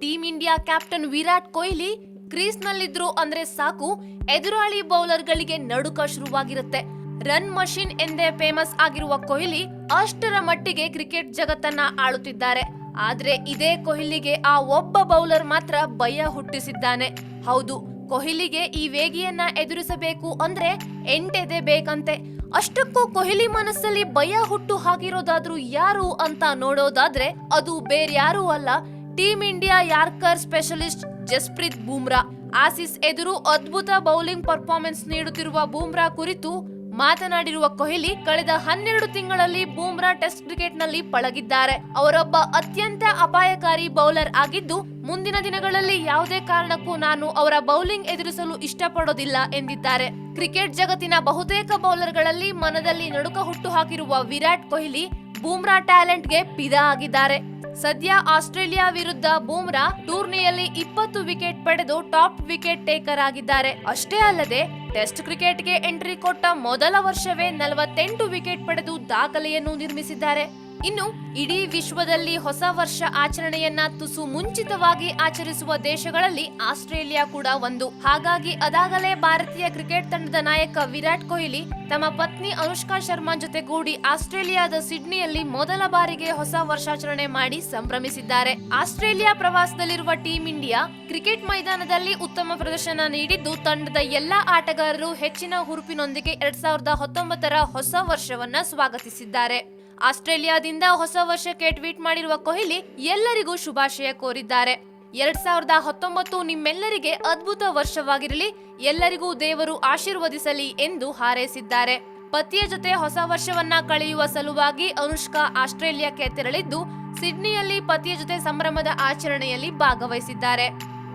Team India captain Virat Kohli ಕ್ರೀಸ್ನಲ್ಲಿದ್ರು ಅಂದ್ರೆ ಸಾಕು, ಎದುರಾಳಿ ಬೌಲರ್ಗಳಿಗೆ ನಡುಕ ಶುರುವಾಗಿರುತ್ತೆ. ರನ್ ಮಷಿನ್ ಎಂದೇ ಫೇಮಸ್ ಆಗಿರುವ ಕೊಹ್ಲಿ ಅಷ್ಟರ ಮಟ್ಟಿಗೆ ಕ್ರಿಕೆಟ್ ಜಗತ್ತನ್ನ ಆಳುತ್ತಿದ್ದಾರೆ. ಆದ್ರೆ ಇದೇ ಕೊಹ್ಲಿಗೆ ಆ ಒಬ್ಬ ಬೌಲರ್ ಮಾತ್ರ ಭಯ ಹುಟ್ಟಿಸಿದ್ದಾನೆ. ಹೌದು, ಕೊಹ್ಲಿಗೆ ಈ ವೇಗಿಯನ್ನ ಎದುರಿಸಬೇಕು ಅಂದ್ರೆ ಎಂಟೆದೆ ಬೇಕಂತೆ. ಅಷ್ಟಕ್ಕೂ ಕೊಹ್ಲಿ ಮನಸ್ಸಲ್ಲಿ ಭಯ ಹುಟ್ಟು ಹಾಕಿರೋದಾದ್ರೂ ಯಾರು ಅಂತ ನೋಡೋದಾದ್ರೆ ಅದು ಬೇರ್ಯಾರೂ ಅಲ್ಲ team India yorker specialist Jasprit Bumrah. Aussies ಎದುರು ಅದ್ಭುತ ಬೌಲಿಂಗ್ ಪರ್ಫಾರ್ಮೆನ್ಸ್ ನೀಡುತ್ತಿರುವ ಬೂಮ್ರಾ ಕುರಿತು ಮಾತನಾಡಿರುವ ಕೊಹ್ಲಿ, ಕಳೆದ ಹನ್ನೆರಡು ತಿಂಗಳಲ್ಲಿ ಬೂಮ್ರಾ ಟೆಸ್ಟ್ ಕ್ರಿಕೆಟ್ನಲ್ಲಿ ಪಳಗಿದ್ದಾರೆ. ಅವರೊಬ್ಬ ಅತ್ಯಂತ ಅಪಾಯಕಾರಿ ಬೌಲರ್ ಆಗಿದ್ದು, ಮುಂದಿನ ದಿನಗಳಲ್ಲಿ ಯಾವುದೇ ಕಾರಣಕ್ಕೂ ನಾನು ಅವರ ಬೌಲಿಂಗ್ ಎದುರಿಸಲು ಇಷ್ಟಪಡೋದಿಲ್ಲ ಎಂದಿದ್ದಾರೆ. ಕ್ರಿಕೆಟ್ ಜಗತ್ತಿನ ಬಹುತೇಕ ಬೌಲರ್ಗಳಲ್ಲಿ ಮನದಲ್ಲಿ ನಡುಕ ಹುಟ್ಟು ಹಾಕಿರುವ ವಿರಾಟ್ ಕೊಹ್ಲಿ, ಬೂಮ್ರಾ ಟ್ಯಾಲೆಂಟ್ಗೆ ಪಿದಾ ಆಗಿದ್ದಾರೆ. ಸದ್ಯ ಆಸ್ಟ್ರೇಲಿಯಾ ವಿರುದ್ಧ ಬೂಮ್ರಾ ಟೂರ್ನಿಯಲ್ಲಿ ಇಪ್ಪತ್ತು ವಿಕೆಟ್ ಪಡೆದು ಟಾಪ್ ವಿಕೆಟ್ ಟೇಕರ್ ಆಗಿದ್ದಾರೆ. ಅಷ್ಟೇ ಅಲ್ಲದೆ, ಟೆಸ್ಟ್ ಕ್ರಿಕೆಟ್ಗೆ ಎಂಟ್ರಿ ಕೊಟ್ಟ ಮೊದಲ ವರ್ಷವೇ ನಲವತ್ತೆಂಟು ವಿಕೆಟ್ ಪಡೆದು ದಾಖಲೆಯನ್ನು ನಿರ್ಮಿಸಿದ್ದಾರೆ. ಇನ್ನು ಇಡೀ ವಿಶ್ವದಲ್ಲಿ ಹೊಸ ವರ್ಷ ಆಚರಣೆಯನ್ನ ತುಸು ಮುಂಚಿತವಾಗಿ ಆಚರಿಸುವ ದೇಶಗಳಲ್ಲಿ ಆಸ್ಟ್ರೇಲಿಯಾ ಕೂಡ ಒಂದು. ಹಾಗಾಗಿ ಅದಾಗಲೇ ಭಾರತೀಯ ಕ್ರಿಕೆಟ್ ತಂಡದ ನಾಯಕ ವಿರಾಟ್ ಕೊಹ್ಲಿ ತಮ್ಮ ಪತ್ನಿ ಅನುಷ್ಕಾ ಶರ್ಮಾ ಜೊತೆಗೂಡಿ ಆಸ್ಟ್ರೇಲಿಯಾದ ಸಿಡ್ನಿಯಲ್ಲಿ ಮೊದಲ ಬಾರಿಗೆ ಹೊಸ ವರ್ಷಾಚರಣೆ ಮಾಡಿ ಸಂಭ್ರಮಿಸಿದ್ದಾರೆ. ಆಸ್ಟ್ರೇಲಿಯಾ ಪ್ರವಾಸದಲ್ಲಿರುವ ಟೀಂ ಇಂಡಿಯಾ ಕ್ರಿಕೆಟ್ ಮೈದಾನದಲ್ಲಿ ಉತ್ತಮ ಪ್ರದರ್ಶನ ನೀಡಿದ್ದು, ತಂಡದ ಎಲ್ಲಾ ಆಟಗಾರರು ಹೆಚ್ಚಿನ ಹುರುಪಿನೊಂದಿಗೆ ಎರಡ್ ಸಾವಿರದ ಹತ್ತೊಂಬತ್ತರ ಹೊಸ ವರ್ಷವನ್ನ ಸ್ವಾಗತಿಸಿದ್ದಾರೆ. ಆಸ್ಟ್ರೇಲಿಯಾದಿಂದ ಹೊಸ ವರ್ಷಕ್ಕೆ ಟ್ವೀಟ್ ಮಾಡಿರುವ ಕೊಹ್ಲಿ ಎಲ್ಲರಿಗೂ ಶುಭಾಶಯ ಕೋರಿದ್ದಾರೆ. ಎರಡ್ ಸಾವಿರದ ಹತ್ತೊಂಬತ್ತು ನಿಮ್ಮೆಲ್ಲರಿಗೆ ಅದ್ಭುತ ವರ್ಷವಾಗಿರಲಿ, ಎಲ್ಲರಿಗೂ ದೇವರು ಆಶೀರ್ವದಿಸಲಿ ಎಂದು ಹಾರೈಸಿದ್ದಾರೆ. ಪತಿಯ ಜೊತೆ ಹೊಸ ವರ್ಷವನ್ನ ಕಳೆಯುವ ಸಲುವಾಗಿ ಅನುಷ್ಕಾ ಆಸ್ಟ್ರೇಲಿಯಾಕ್ಕೆ ತೆರಳಿದ್ದು, ಸಿಡ್ನಿಯಲ್ಲಿ ಪತಿಯ ಜೊತೆ ಸಂಭ್ರಮದ ಆಚರಣೆಯಲ್ಲಿ ಭಾಗವಹಿಸಿದ್ದಾರೆ.